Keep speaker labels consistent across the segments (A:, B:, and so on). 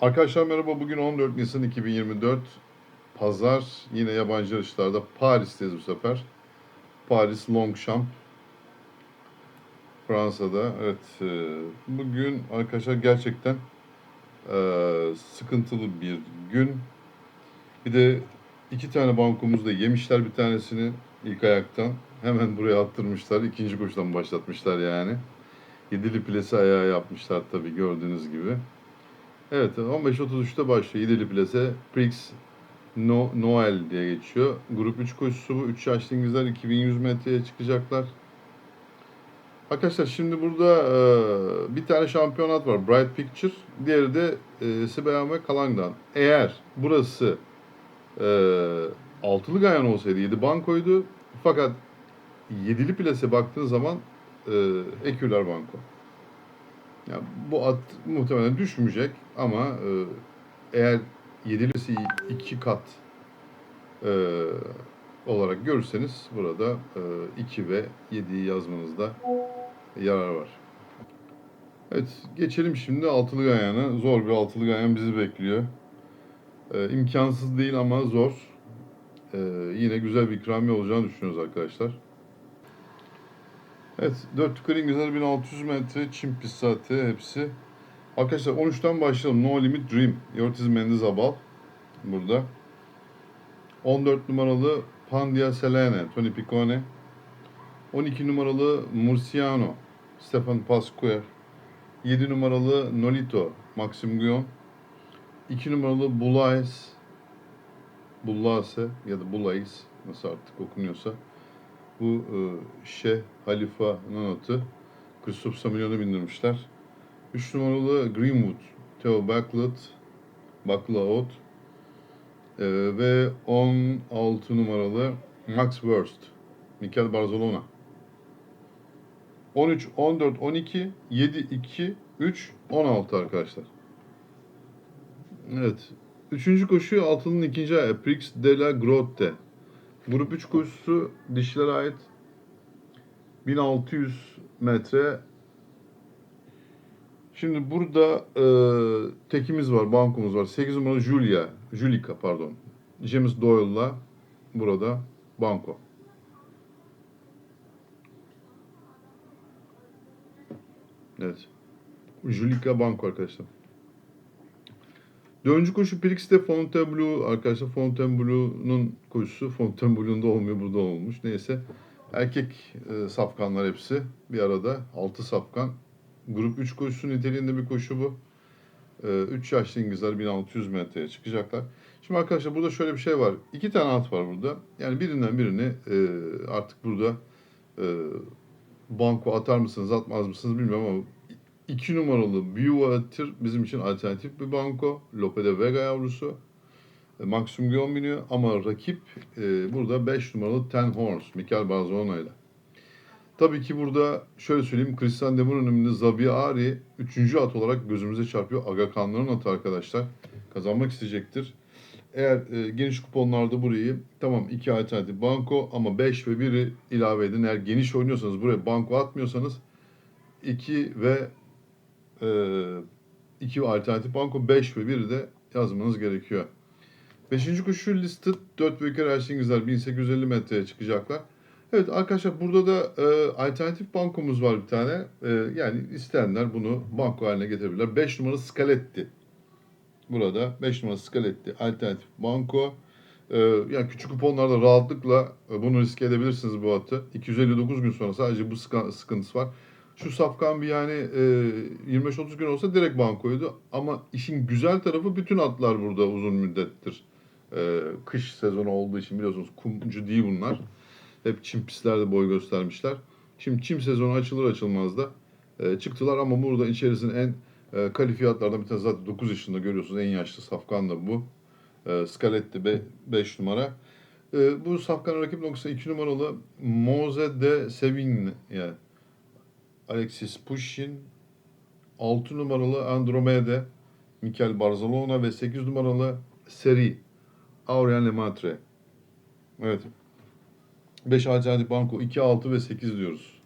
A: Arkadaşlar merhaba. Bugün 14 Nisan 2024. Pazar. Yine yabancı yarışlarda Paris'teyiz bu sefer. Paris Longchamp. Fransa'da. Evet. e, Bugün arkadaşlar gerçekten e, sıkıntılı bir gün. Bir de iki tane bankomuzu da yemişler bir tanesini ilk ayaktan. Hemen buraya attırmışlar. İkinci koşudan başlatmışlar yani. Yedili plesi ayağı yapmışlar tabii gördüğünüz gibi. Evet 15.33'te başlıyor. Yedili plase Prix no Noel diye geçiyor. Grup 3 koşusu bu. 3 yaşlı İngilizler 2100 metreye çıkacaklar. Arkadaşlar şimdi burada e, bir tane şampiyonat var. Bright Picture. Diğeri de e, Sibeyhan ve Kalang'dan. Eğer burası e, altılı gayan olsaydı 7 bankoydu. Fakat yedili plase baktığın zaman e, eküler banko. Ya bu at muhtemelen düşmeyecek ama e, eğer yedilisi iki kat e, olarak görürseniz burada 2 ve 7'yi yazmanızda yarar var. Evet geçelim şimdi altılı gayana. Zor bir altılı gayan bizi bekliyor. E, imkansız değil ama zor. E, yine güzel bir ikramiye olacağını düşünüyoruz arkadaşlar. Evet, 4 yukarı İngilizler 1600 metre Çin pist saati hepsi. Arkadaşlar 13'ten başlayalım. No Limit Dream. Ortiz Mendizabal burada. 14 numaralı Pandia Selene, Tony Piccone. 12 numaralı Murciano, Stefan Pasquier. 7 numaralı Nolito, Maxim Guyon. 2 numaralı Bulais, Bullase ya da Bulais nasıl artık okunuyorsa. Bu e, Şeyh Halifa'nın atı. Christoph Samilyon'a bindirmişler. 3 numaralı Greenwood, Theo Backlot, Backlaot e, ve 16 numaralı Max Worst, Mikel Barzalona. 13, 14, 12, 7, 2, 3, 16 arkadaşlar. Evet. Üçüncü koşu altının ikinci ayağı. Prix de la Grotte. Grup 3 koşusu dişilere ait 1600 metre. Şimdi burada e, tekimiz var, bankomuz var. 8 numaralı Julia, Julika pardon. James Doyle'la burada banko. Evet. Julika banko arkadaşlar. Dördüncü koşu Prix'te Fontainebleau arkadaşlar. Fontainebleau'nun koşusu Fontainebleau'nda olmuyor burada olmuş. Neyse. Erkek e, safkanlar hepsi bir arada. 6 safkan. Grup 3 koşusu niteliğinde bir koşu bu. 3 yaşlı İngilizler 1600 metreye çıkacaklar. Şimdi arkadaşlar burada şöyle bir şey var. İki tane at var burada. Yani birinden birini e, artık burada e, banko atar mısınız atmaz mısınız bilmiyorum ama 2 numaralı Beauvatir bizim için alternatif bir banko. Lope de Vega yavrusu. E, Maxim Guillaume biniyor ama rakip e, burada 5 numaralı Ten Horns, Mikel Barzona ile. Tabii ki burada şöyle söyleyeyim, Christian Demir'in önünde Zabiari 3. at olarak gözümüze çarpıyor. Aga Kanların atı arkadaşlar. Kazanmak isteyecektir. Eğer e, geniş kuponlarda burayı tamam iki alternatif banko ama 5 ve 1'i ilave edin. Eğer geniş oynuyorsanız buraya banko atmıyorsanız 2 ve e, 2 alternatif banko 5 ve 1'i de yazmanız gerekiyor. Beşinci koşu listed 4 büyük her İngilizler 1850 metreye çıkacaklar. Evet arkadaşlar burada da e, alternatif bankomuz var bir tane. E, yani isteyenler bunu banko haline getirebilirler. 5 numara Scaletti. Burada 5 numara Scaletti alternatif banko. E, yani küçük kuponlarda rahatlıkla e, bunu riske edebilirsiniz bu atı. 259 gün sonra sadece bu sıkı- sıkıntısı var. Şu safkan bir yani e, 25-30 gün olsa direkt bankoydu. Ama işin güzel tarafı bütün atlar burada uzun müddettir. E, kış sezonu olduğu için biliyorsunuz kumcu değil bunlar. Hep çim pistlerde boy göstermişler. Şimdi çim sezonu açılır açılmaz da e, çıktılar ama burada içerisinin en e, kalifiye atlardan bir tanesi zaten 9 yaşında görüyorsunuz en yaşlı safkan da bu. E, Scaletti 5 numara. E, bu safkan rakip noktası 2 numaralı Moze de Sevigne yani Alexis Pushin 6 numaralı Andromeda Mikel Barzalona ve 8 numaralı Seri Aurelien Lemaitre. Evet. 5 alternatif banko 2, 6 ve 8 diyoruz.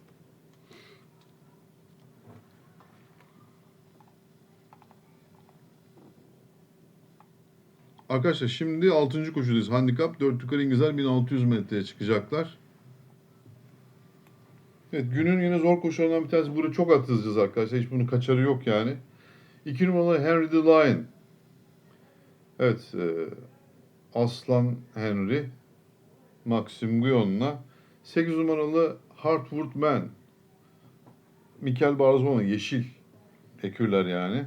A: Arkadaşlar şimdi 6. koşudayız. Handikap 4 yukarı İngilizler 1600 metreye çıkacaklar. Evet günün yine zor koşularından bir tanesi. Burada çok at hızlıcız arkadaşlar. Hiç bunun kaçarı yok yani. 2 numaralı Henry the Lion. Evet. E, Aslan Henry. Maxim Guyon'la. 8 numaralı Hartwood Man. Mikel Barzona yeşil ekürler yani.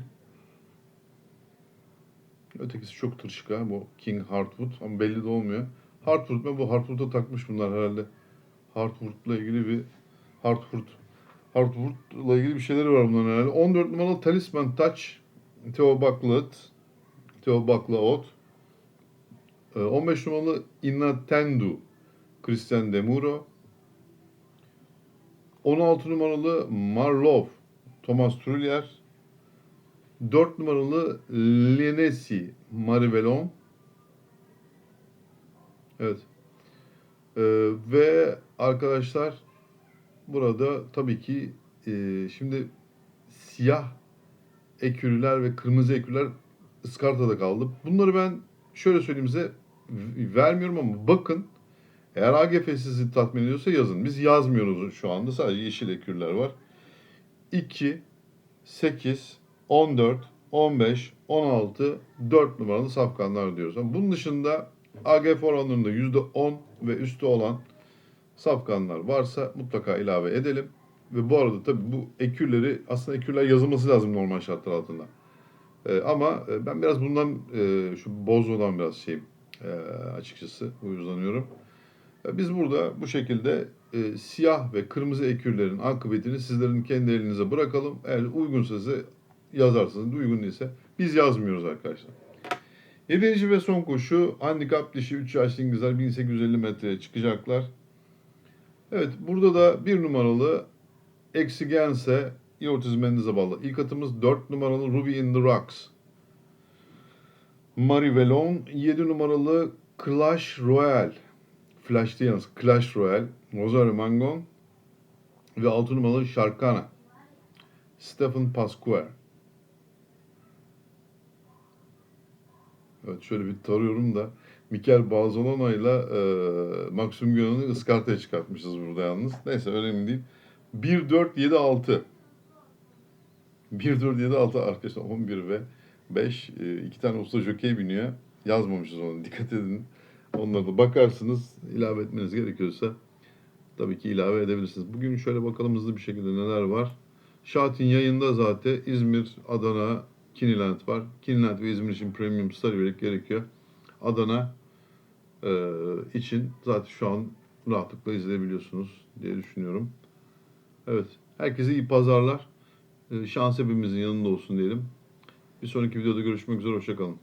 A: Ötekisi çok tırşık bu King Hartwood ama belli de olmuyor. Hartwood mu? Bu Hartwood'a takmış bunlar herhalde. Hartwood'la ilgili bir Hartwood Hartwood'la ilgili bir şeyleri var bunların herhalde. 14 numaralı Talisman Touch Theo Bucklet Theo Bucklet 15 numaralı Inatendu Christian Demuro 16 numaralı Marlov Thomas Trullier. 4 numaralı Lenesi Marivelon Evet. Ee, ve arkadaşlar burada tabii ki e, şimdi siyah ekürüler ve kırmızı ekürüler ıskartada kaldı. Bunları ben şöyle söyleyeyim size vermiyorum ama bakın eğer AGF sizi tatmin ediyorsa yazın. Biz yazmıyoruz şu anda. Sadece yeşil ekürler var. 2, 8, 14, 15, 16, 4 numaralı safkanlar diyoruz. Ama bunun dışında AGF oranlarında %10 ve üstü olan safkanlar varsa mutlaka ilave edelim. Ve bu arada tabii bu ekürleri aslında ekürler yazılması lazım normal şartlar altında. Ee, ama e, ben biraz bundan e, şu bozodan biraz şeyim e, açıkçası uyuzlanıyorum. E, Biz burada bu şekilde e, siyah ve kırmızı ekürlerin akıbetini sizlerin kendi elinize bırakalım. Eğer uygunsa size yazarsınız, uygun değilse biz yazmıyoruz arkadaşlar. Yedinci ve son koşu handikap dişi 3 yaşlı İngilizler 1850 metreye çıkacaklar. Evet burada da bir numaralı Exigense Ortiz Mendez'e bağlı. İlk atımız 4 numaralı Ruby in the Rocks. Marivelon 7 numaralı Clash Royale. Flash değil yalnız Clash Royale. Rosario Mangon ve 6 numaralı Sharkana. Stephen Pasquale. Evet şöyle bir tarıyorum da Mikel Barzolona ile Maxim Gönül'ü ıskartaya çıkartmışız burada yalnız. Neyse önemli değil. 1-4-7-6 1-4-7-6 arkadaşlar 11 ve 5 e, iki tane usta jokey biniyor. Yazmamışız onu dikkat edin. Onlara da bakarsınız. ilave etmeniz gerekiyorsa tabii ki ilave edebilirsiniz. Bugün şöyle bakalım hızlı bir şekilde neler var. Şahin yayında zaten İzmir, Adana, Kiniland var. Kiniland ve İzmir için premium study break gerekiyor. Adana e, için zaten şu an rahatlıkla izleyebiliyorsunuz diye düşünüyorum. Evet. Herkese iyi pazarlar. E, şans hepimizin yanında olsun diyelim. Bir sonraki videoda görüşmek üzere. Hoşçakalın.